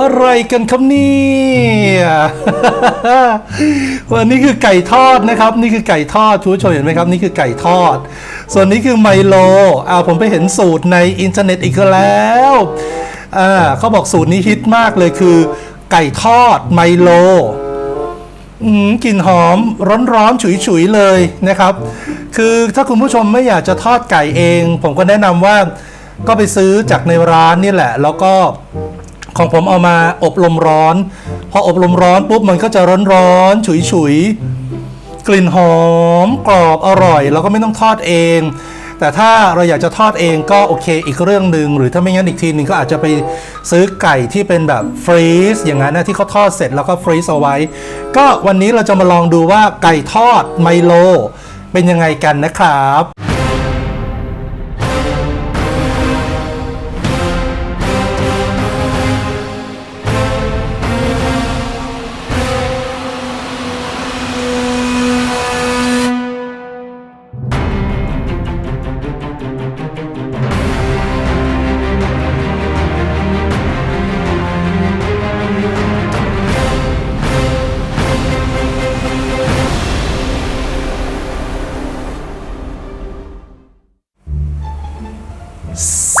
อะไรกันครับเนี่ยวันนี้คือไก่ทอดนะครับ นี่คือไก่ทอดคุณผู้ชมเห็นไหมครับ นี่คือไก่ทอด ส่วนนี้คือไมโลอ่าผมไปเห็นสูตรในอินเทอร์เน็ตอีกแล้วอ่าเขาบอกสูตรนี้ฮิตมากเลยคือ ไก่ทอดไมโลอืมกลิ่นหอมร้อนๆฉุยๆเลยนะครับ คือถ้าคุณผู้ชมไม่อยากจะทอดไก่เอง ผมก็แนะนำว่าก็ไปซื้อจากในร้านนี่แหละ แล้วก็ ของผมเอามาอบลมร้อน พออบลมร้อนปุ๊บมันก็จะร้อนๆฉุยๆกลิ่นหอมกรอบอร่อยแล้วก็ไม่ต้องทอดเอง แต่ถ้าเราอยากจะทอดเองก็โอเคอีกเรื่องหนึ่งหรือถ้าไม่งั้นอีกทีหนึ่งก็อาจจะไปซื้อไก่ที่เป็นแบบฟรีซอย่างนั้นนะที่เขาทอดเสร็จแล้วก็ฟรีซเอาไว้ ก็วันนี้เราจะมาลองดูว่าไก่ทอดไมโลเป็นยังไงกันนะครับ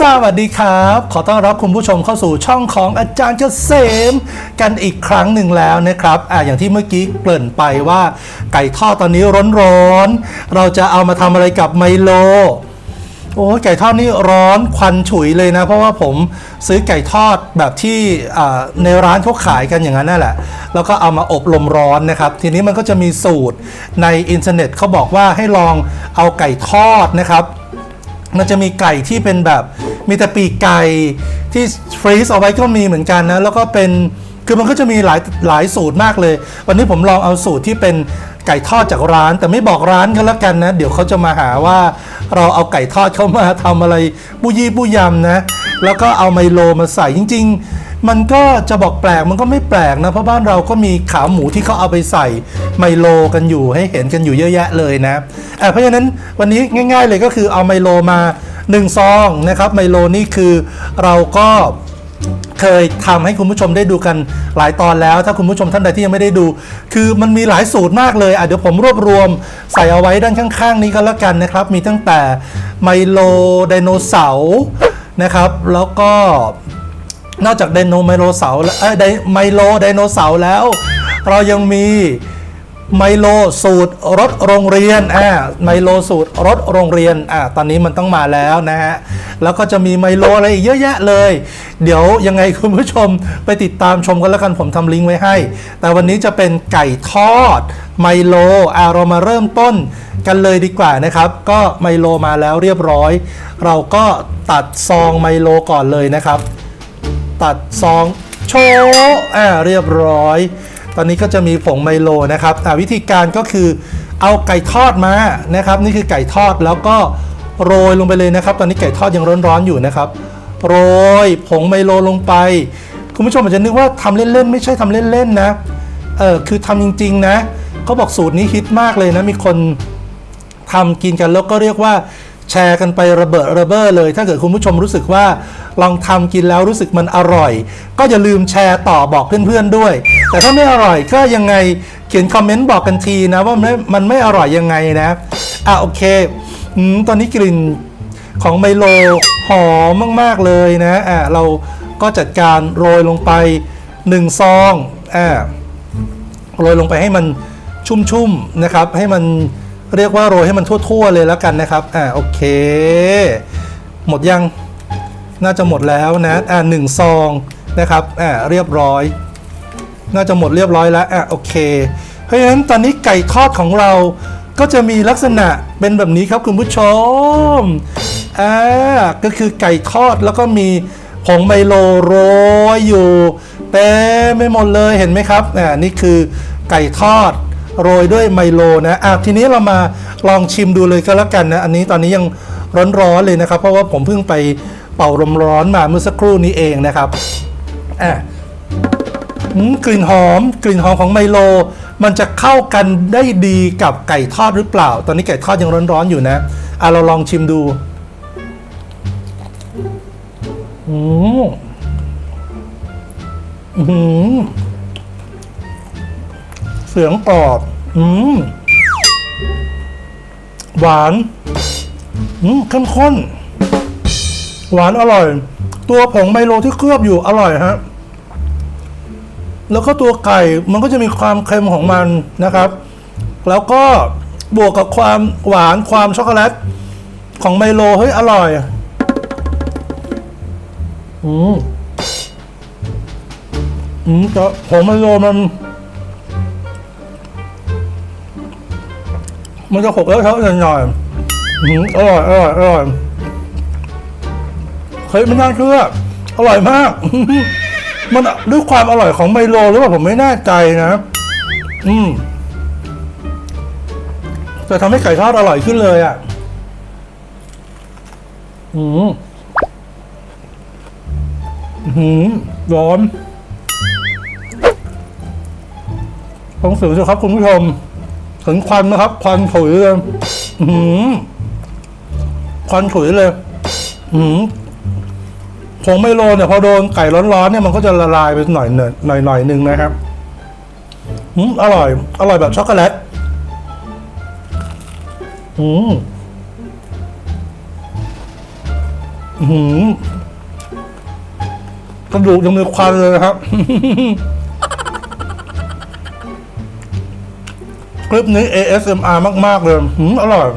สวัสดีครับ ขอต้อนรับคุณผู้ชมเข้าสู่ช่องของอาจารย์เกษมกันอีกครั้งหนึ่งแล้วนะครับอ่าอย่างที่เมื่อกี้เกริ่นไปว่าไก่ทอดตอนนี้ร้อนๆ เราจะเอามาทำอะไรกับไมโล โอ้ยไก่ทอดนี่ร้อนควันฉุยเลยนะ เพราะว่าผมซื้อไก่ทอดแบบที่อ่าในร้านเขาขายกันอย่างนั้นนั่นแหละ แล้วก็เอามาอบลมร้อนนะครับ ทีนี้มันก็จะมีสูตรในอินเทอร์เน็ตเขาบอกว่าให้ลองเอาไก่ทอดนะครับ มันจะมีไก่ที่เป็นแบบมีแต่ปีกไก่ที่ฟรีซเอาไว้ก็มีเหมือนกันนะ แล้วก็เป็นคือมันก็จะมีหลายหลายสูตรมากเลย วันนี้ผมลองเอาสูตรที่เป็นไก่ทอดจากร้าน แต่ไม่บอกร้านกันแล้วกันนะ เดี๋ยวเขาจะมาหาว่าเราเอาไก่ทอดเข้ามาทำอะไรบุยี่บุยำนะ แล้วก็เอาไมโลมาใส่จริง ๆ มันก็จะบอกแปลกมันก็ไม่แปลกนะ เพราะบ้านเราก็มีขาหมูที่เขาเอาไปใส่ไมโลกันอยู่ให้เห็นกันอยู่เยอะแยะเลยนะอะเพราะฉะนั้นวันนี้ง่าย ๆเลยก็คือเอาไมโลมา1ซองนะครับไมโลนี่คือเราก็เคยทำให้คุณผู้ชมได้ดูกันหลายตอนแล้ว ถ้าคุณผู้ชมท่านใดที่ยังไม่ได้ดู คือมันมีหลายสูตรมากเลยอะเดี๋ยวผมรวบรวมใส่เอาไว้ด้านข้าง ๆ นี้ก็แล้วกันนะครับ มีตั้งแต่ไมโลไดโนเสาร์นะครับ แล้วก็ นอกจากไดโนไมโลเสาร์แล้วเอ้ยไดไมโลไดโนเสาร์แล้ว เรายังมีไมโลสูตรรถโรงเรียนอ่าไมโลสูตรรถโรงเรียนอ่าตอนนี้มันต้องมาแล้วนะฮะ แล้วก็จะมีไมโลอะไรอีกเยอะแยะเลย เดี๋ยวยังไงคุณผู้ชมไปติดตามชมกันแล้วกันผมทำลิงก์ไว้ให้ แต่วันนี้จะเป็นไก่ทอดไมโลอ่าเรามาเริ่มต้นกันเลยดีกว่านะครับ ก็ไมโลมาแล้วเรียบร้อย เราก็ตัดซองไมโลก่อนเลยนะครับ ตัดซองโชว์อ่าเรียบร้อย ตอนนี้ก็จะมีผงไมโลนะครับอ่าวิธีการก็คือเอาไก่ทอดมานะครับ นี่คือไก่ทอดแล้วก็โรยลงไปเลยนะครับ ตอนนี้ไก่ทอดยังร้อนๆอยู่นะครับ โรยผงไมโลลงไป คุณผู้ชมอาจจะนึกว่าทำเล่นๆ ไม่ใช่ทำเล่นๆนะเออคือทำจริง ๆ นะเขาบอกสูตรนี้ฮิตมากเลยนะมีคนทำกินกันแล้วก็เรียกว่า แชร์กันไประเบิดระเบ้อเลย ถ้าเกิดคุณผู้ชมรู้สึกว่าลองทำกินแล้วรู้สึกมันอร่อย ก็อย่าลืมแชร์ต่อบอกเพื่อนๆด้วย แต่ถ้าไม่อร่อยก็ยังไงเขียนคอมเมนต์บอกกันทีนะว่ามันไม่มันไม่อร่อยยังไงนะอะโอเคอืมตอนนี้กลิ่นของไมโลหอมมากๆเลยนะอะเราก็จัดการโรยลงไป1ซองอ่าโรยลงไปให้มันชุ่มๆนะครับ ให้มัน เรียกว่าโรยให้มันทั่ว ๆ เลยแล้วกันนะครับอ่าโอเค หมดยังน่าจะหมดแล้วนะอ่าหนึ่งซองนะครับอ่าเรียบร้อย น่าจะหมดเรียบร้อยแล้วอะโอเค เพราะฉะนั้นตอนนี้ไก่ทอดของเราก็จะมีลักษณะเป็นแบบนี้ครับคุณผู้ชมอ่าก็คือไก่ทอดแล้วก็มีผงไมโลโรยอยู่เต็มไม่หมดเลยเห็นไหมครับอ่านี่คือไก่ทอด โรยด้วยไมโลนะอะทีนี้เรามาลองชิมดูเลยก็แล้วกันนะ อันนี้ตอนนี้ยังร้อนๆเลยนะครับ เพราะว่าผมเพิ่งไปเป่าลมร้อนมาเมื่อสักครู่นี้เองนะครับอะกลิ่นหอม กลิ่นหอมของไมโล มันจะเข้ากันได้ดีกับไก่ทอดหรือเปล่า ตอนนี้ไก่ทอดยังร้อนๆอยู่นะอะเราลองชิมดูอืมอื้อหือ เสียงกรอบ อืม หวาน อืมเข้มข้น หวานอร่อย ตัวผงไมโลที่เคลือบอยู่อร่อยฮะ แล้วก็ตัวไก่มันก็จะมีความเค็มของมันนะครับ แล้วก็บวกกับความหวานความช็อกโกแลตของไมโลเฮ้ยอร่อย อืม อืมแต่ผงไมโลมัน มันจะหกแล้วเท่าหน่อยๆอืมอร่อยอร่อยอร่อยเฮ้ยไม่น่าเชื่ออร่อยมาก มันด้วยความอร่อยของไมโลหรือเปล่าผมไม่แน่ใจนะ อืมจะทำให้ไก่ทอดอร่อยขึ้นเลยอะ อืมอื้อหืมร้อนฟังสียงสิครับคุณผู้ชม ถึงควันนะครับควันถุยเลยหืมควันถุยเลยหือผงไมโลเนี่ยพอโดนไก่ร้อนๆเนี่ยมันก็จะละลายไปหน่อยหน่อยหน่อยหน่อยหนึ่งนะครับอืมอร่อย อร่อยแบบช็อกโกแลตอืมอื้อหือกระดูกยังมีควันเลยนะครับ ลิปนี้ ASMR มาก ๆ เลยหืมอร่อย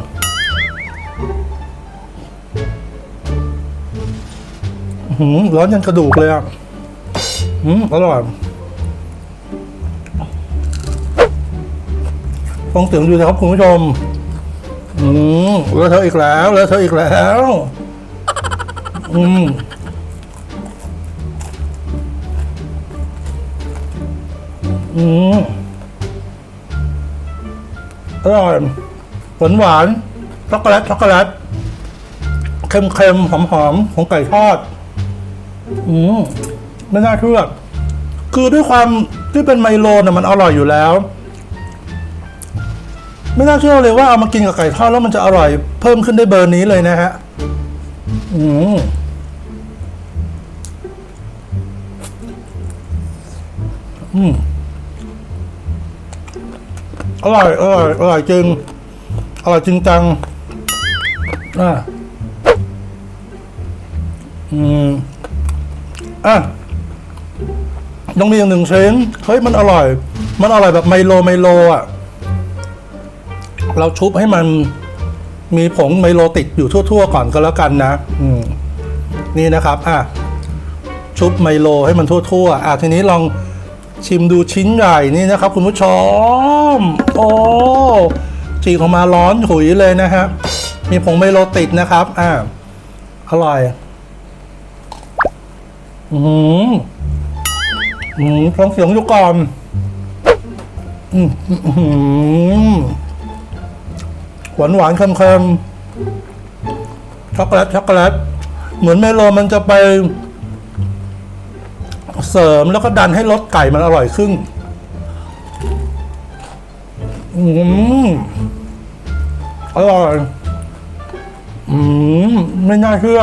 หืมร้อนยันกระดูกเลยอะหืมอร่อยฟังเสียงดูนะครับคุณผู้ชม อืมแล้วเธออีกแล้ว แล้วเธออีกแล้ว อืมอืม อร่อยหวานหวานๆช็อกโกแลตช็อกโกแลตเค็มเค็มหอมหอมๆของไก่ทอด อืมไม่น่าเชื่อคือด้วยความที่เป็นไมโลน่ะมันอร่อยอยู่แล้ว ไม่น่าเชื่อเลยว่าเอามากินกับไก่ทอดแล้วมันจะอร่อยเพิ่มขึ้นได้เบอร์นี้เลยนะฮะ อืมอืม อร่อยอร่อยอร่อยจริงอร่อยจริงจังอะอืมอะยังมีอีกหนึ่งเชนเฮ้ยมันอร่อย มันอร่อยแบบไมโลไมโลอะ เราชุบให้มันมีผงไมโลติดอยู่ทั่ว ๆ ก่อนก็แล้วกันนะ อืม นี่นะครับ อะ ชุบไมโลให้มันทั่ว ๆ อะทีนี้ลอง ชิมดูชิ้นใหญ่นี่นะครับ คุณผู้ชม โอ้จีออกมาร้อนหุยเลยนะฮะ มีผงไมโลติดนะครับ อะอร่อย อืมอืมฟังเสียงยู่ก่อน อืมหวานหวานเค็มเค็มช็อกโกแลตช็อกโกแลต เหมือนเมโลมันจะไป เสริมแล้วก็ดันให้รสไก่มันอร่อยขึ้นอืมอร่อยอืมไม่น่าเชื่อ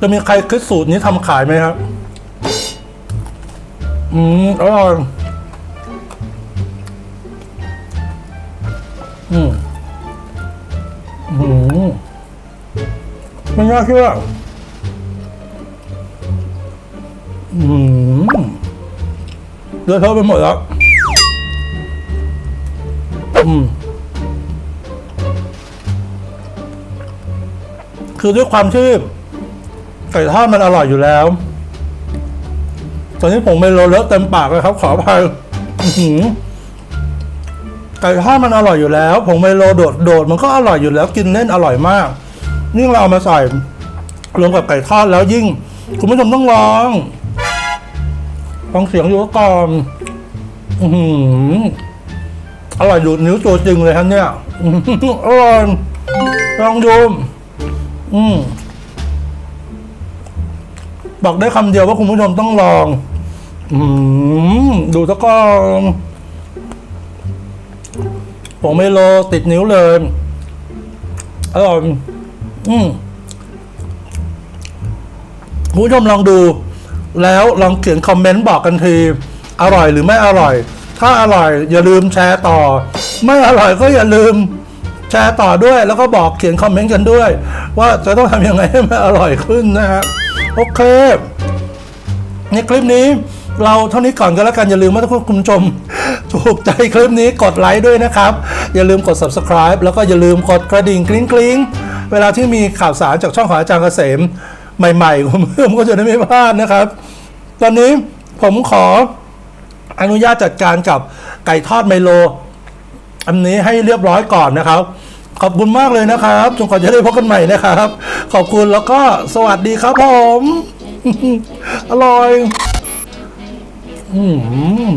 จะมีใครคิดสูตรนี้ทำขายไหมครับ อืมอร่อยอืมอืมไม่น่าเชื่อ เลอะเทอะไปหมดแล้วคือด้วยความที่ไก่ทอดมันอร่อยอยู่แล้ว ตอนนี้ผมไม่โลเลอะเต็มปากเลยครับ ขออภัยไก่ทอดมันอร่อยอยู่แล้วผงไมโลโดดโดดมันก็อร่อยอยู่แล้วกินเล่นอร่อยมากยิ่งเราเอามาใส่รวมกับไก่ทอดแล้วยิ่ง คุณผู้ชมต้องลอง ฟังเสียงอยู่ก่อนอื้อหืออร่อยดูดนิ้วตัวจริงเลยครับเนี่ยอื้อหืออร่อยลองดู อืมบอกได้คำเดียวว่าคุณผู้ชมต้องลอง อืมดูซะก่อนผมไม่โลติดนิ้วเลยอร่อยอืมคุณผู้ชมลองดู แล้วลองเขียนคอมเมนต์บอกกันที อร่อยหรือไม่อร่อย ถ้าอร่อยอย่าลืมแชร์ต่อ ไม่อร่อยก็อย่าลืมแชร์ต่อด้วยแล้วก็บอกเขียนคอมเมนต์กันด้วย ว่าจะต้องทำยังไงให้มันอร่อยขึ้นนะฮะโอเค ในคลิปนี้เราเท่านี้ก่อนก็แล้วกันอย่าลืมว่าถ้าคุณผู้ชมถูกใจคลิปนี้กดไลค์ด้วยนะครับ อย่าลืมกด subscribe แล้วก็อย่าลืมกดกระดิ่งกริ๊งกริ๊งเวลาที่มีข่าวสารจากช่องของอาจารย์เกษม ใหม่ๆผมก็จะได้ไม่พลาดนะครับ ตอนนี้ผมขออนุญาตจัดการกับไก่ทอดไมโล อันนี้ให้เรียบร้อยก่อนนะครับ ขอบคุณมากเลยนะครับจนกว่าจะได้พบกันใหม่นะครับ ขอบคุณแล้วก็สวัสดีครับผม อร่อย อืม